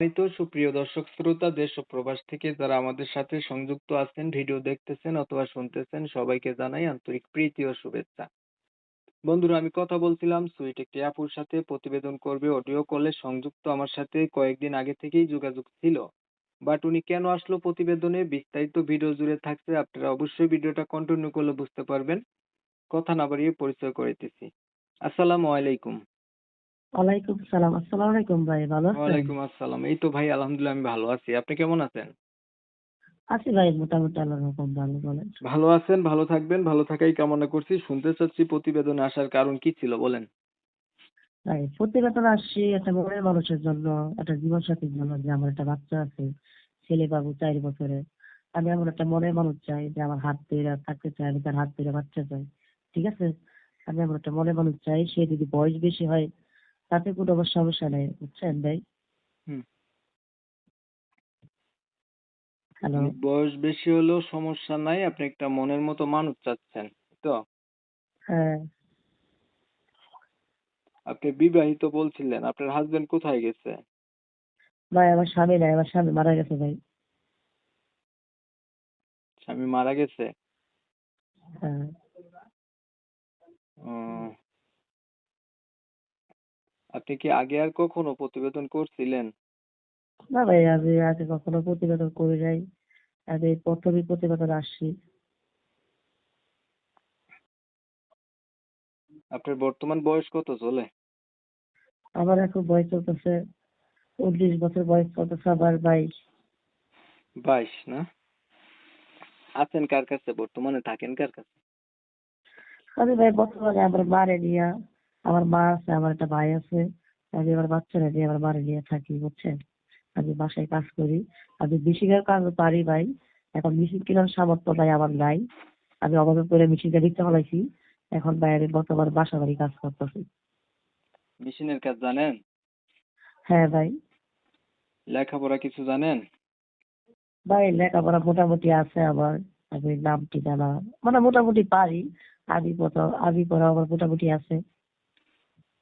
সম্মানিত সুপ্রিয় দর্শক, শ্রোতা, দেশ ও প্রবাস থেকে যারা আমাদের সাথে সংযুক্ত আছেন, ভিডিও দেখতেছেন অথবা শুনতেছেন, সবাইকে জানাই আন্তরিক প্রীতি ও শুভেচ্ছা। বন্ধুরা, আমি কথা বলছিলাম সুইট একটি আপুর সাথে। প্রতিবেদন করবে, অডিও কলে সংযুক্ত আমার সাথে কয়েকদিন আগে থেকেই যোগাযোগ ছিল। বাট উনি কেন আসলো প্রতিবেদনে? বিস্তারিত ভিডিও জুড়ে থাকছে, আপনারা অবশ্যই ভিডিওটা কন্টিনিউ করলে বুঝতে পারবেন। কথা না বাড়িয়ে পরিচয় করাইতেছি আসসালামু আলাইকুম। ওয়ালাইকুম সালাম আসসালামু আলাইকুম ভাই ভালো আছেন? ওয়ালাইকুম আসসালাম। এই তো ভাই আলহামদুলিল্লাহ আমি ভালো আছি। আপনি কেমন আছেন? আছি ভাই মোটামুটি আল্লাহর রকম ভালো বলেন। ভালো আছেন ভালো থাকবেন ভালো থাকাই কামনা করছি। শুনতে চাচ্ছি প্রতিবেদনে আসার কারণ কি ছিল বলেন। ভাই প্রতিবেদন আসছি একটা মনের মানুষের জন্য একটা জীবন সাথীর জন্য যে আমার একটা বাচ্চা আছে ছেলে বাবু চার বছরের আমি এমন একটা মনের মানুষ চাই যে আমার হাত ধরে থাকতে চাই আমি তার হাত ধরে বাচ্চা চাই। ঠিক আছে? আমি এমন একটা মনের মানুষ চাই সে যদি বয়স বেশি হয় তাতে কোনো আমার সমস্যা নেই বুঝছেন ভাই? হ্যালো বয়স বেশি হলেও সমস্যা নাই আপনি একটা মনের মতো মানুষ চাচ্ছেন তো? হ্যাঁ। আপনি বিবাহিত বলছিলেন আপনার হাজবেন্ড কোথায় গেছে? ভাই আমার স্বামী নাই আমার স্বামী মারা গেছে ভাই। স্বামী মারা গেছে? হ্যাঁ। আপনি কি আগে আর কখনো প্রতিবেদন করছিলেন? না ভাই আমি আগে কখনো প্রতিবেদন করি নাই। আমি প্রথমই প্রতিবেদন আসছি। আপনার বর্তমান বয়স কত চলে? আমার এখন বয়স চলতেছে উনিশ বছর বয়স চলতেছে আমার বাইশ। বাইশ না? আছেন কার কাছে? বর্তমানে থাকেন কার কাছে? আমি ভাই বর্তমানে আমার মারে নিয়ে। আমার মা আছে আমার একটা ভাই আছে আমি আমার বাচ্চারা নিয়ে আমার মারে নিয়ে থাকি বুঝছেন? আমি বাসায় কাজ করি। আমি মেশিনের কাজ পারি ভাই এখন মেশিন কেনার সামর্থ্য নাই আমার নাই। আমি অভাবে করে মেশিনটা দিতে ফেলাইছি এখন বাইরে বর্তমানে বাসা বাড়ি কাজ করতেছি। মেশিনের কাজ জানেন? হ্যাঁ ভাই। লেখাপড়া কিছু জানেন? ভাই লেখাপড়া মোটামুটি আছে আমার আমি নাম ঠিকানা মানে মোটামুটি পারি। আদি পড়া আদি পড়া আমার মোটামুটি আছে।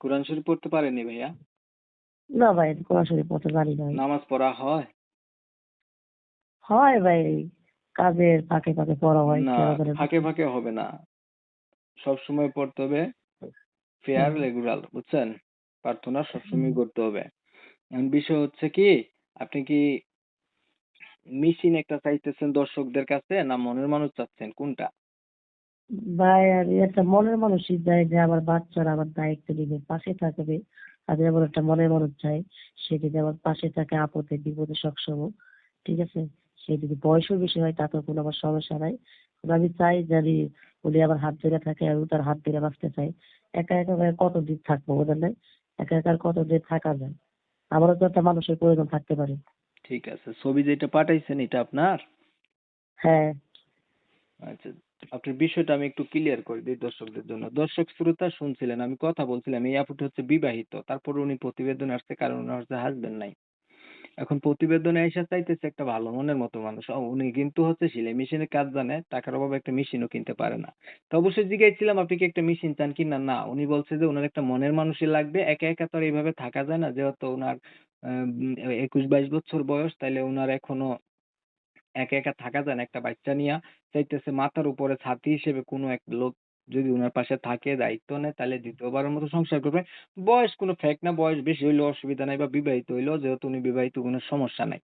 কোরআন শরীফ পড়তে পারেনি ভাইয়া? না ভাই সরাসরি পড়তে পারি না নামাজ পড়া হয়? হয় ভাই কাজের ফাঁকে ফাঁকে পড়া হয় না? ফাঁকে ফাঁকে হবে না। সব সময় পড়তে হবে ফেয়ার রেগুলার বুঝছেন? প্রার্থনা সবসময় করতে হবে। এখন বিষয় হচ্ছে কি আপনি কি মেশিন একটা চাইতেছেন দর্শকদের কাছে না মনের মানুষ চাচ্ছেন? কোনটা? ভাই আমি একটা মনের মানুষই চাই যে আমার বাচ্চারা আমার দায়িত্ব নিবে পাশে থাকবে। আমি এমন একটা মনের মানুষ চাই সে যদি আমার পাশে থাকে আপদে বিপদে সবসময় ঠিক আছে? সে যদি বয়সও বেশি হয় তাতেও কোনো আমার সমস্যা নাই। আমি চাই যদি উনি আমার হাত ধরে থাকে আমি তার হাত ধরে বাঁচতে চাই। একা একা ভাই কতদিন থাকব বোঝেন নাই একা একা আর কতদিন থাকা যায়? আমারও তো একটা মানুষের প্রয়োজন থাকতে পারে। ঠিক আছে ছবি যেটা পাঠাইছেন এটা আপনার? হ্যাঁ। আচ্ছা আপনার বিষয়টা আমি একটু ক্লিয়ার করে দিই দর্শকদের জন্য। দর্শক, শ্রোতা শুনছিলেন, আমি কথা বলছিলাম, এই আপুটি হচ্ছে বিবাহিত, তারপর উনি প্রতিবেদন আসছে, কারণ ওনার হচ্ছে হাজবেন্ড নাই। এখন প্রতিবেদনে এসে চাইতেছে একটা ভালো মনের মতো মানুষ। উনি কিন্তু হচ্ছে সেলাই মেশিনের কাজ জানে, টাকার অভাবে একটা মেশিনও কিনতে পারে না। তো অবশ্যই জিজ্ঞাসছিলাম আপনি কি একটা মেশিন চান কি না? না, উনি বলছে যে ওনার একটা মনের মানুষই লাগবে, একা একা তো আর এইভাবে থাকা যায় না, যেহেতু ওনার একুশ বাইশ বছর বয়স, তাইলে ওনার এখনও একা একা থাকা যায় না। একটা বাচ্চা নিয়ে চাইতেছে মাথার উপরে ছাতি হিসেবে কোনো এক লোক যদি ওনার পাশে থাকে, দায়িত্ব নেয়, তাহলে দ্বিতীয়বারের মতো সংসার করবে। বয়স কোনো ফ্যাক্ট না, বয়স বেশি হইলেও অসুবিধা নাই বা বিবাহিত হইলেও যেহেতু উনি বিবাহিত, কোনো সমস্যা নাই।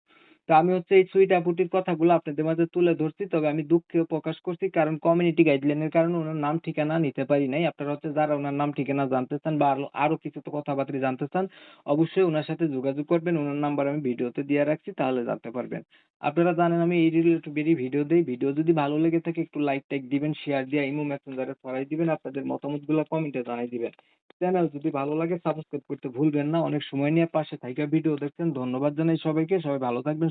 তো আমি হচ্ছে এই সুইট আপুটির কথাগুলো আপনাদের মাঝে তুলে ধরছি, তবে আমি দুঃখেও প্রকাশ করছি কারণ কমিউনিটি গাইডলাইনের কারণে ওনার নাম ঠিকানা নিতে পারি নাই। আপনারা হচ্ছে যারা ওনার নাম ঠিকানা জানতে চান বা আরও আরও কিছু তো কথাবার্তা জানতে চান, অবশ্যই ওনার সাথে যোগাযোগ করবেন। ওনার নাম্বার আমি ভিডিওতে দিয়ে রাখছি, তাহলে জানতে পারবেন। আপনারা জানেন আমি এই রিলেটেড ভিডিও দেই। ভিডিও যদি ভালো লেগে থাকে একটু লাইক টাইক দিবেন শেয়ার দিয়ে ইমো মেসেঞ্জারে ছড়াই দিবেন, আপনাদের মতামতগুলো কমেন্টে জানাই দিবেন। চ্যানেল যদি ভালো লাগে সাবস্ক্রাইব করতে ভুলবেন না। অনেক সময় নিয়ে পাশে থাইকা ভিডিও দেখছেন। ধন্যবাদ জানাই সবাইকে। সবাই ভালো থাকবেন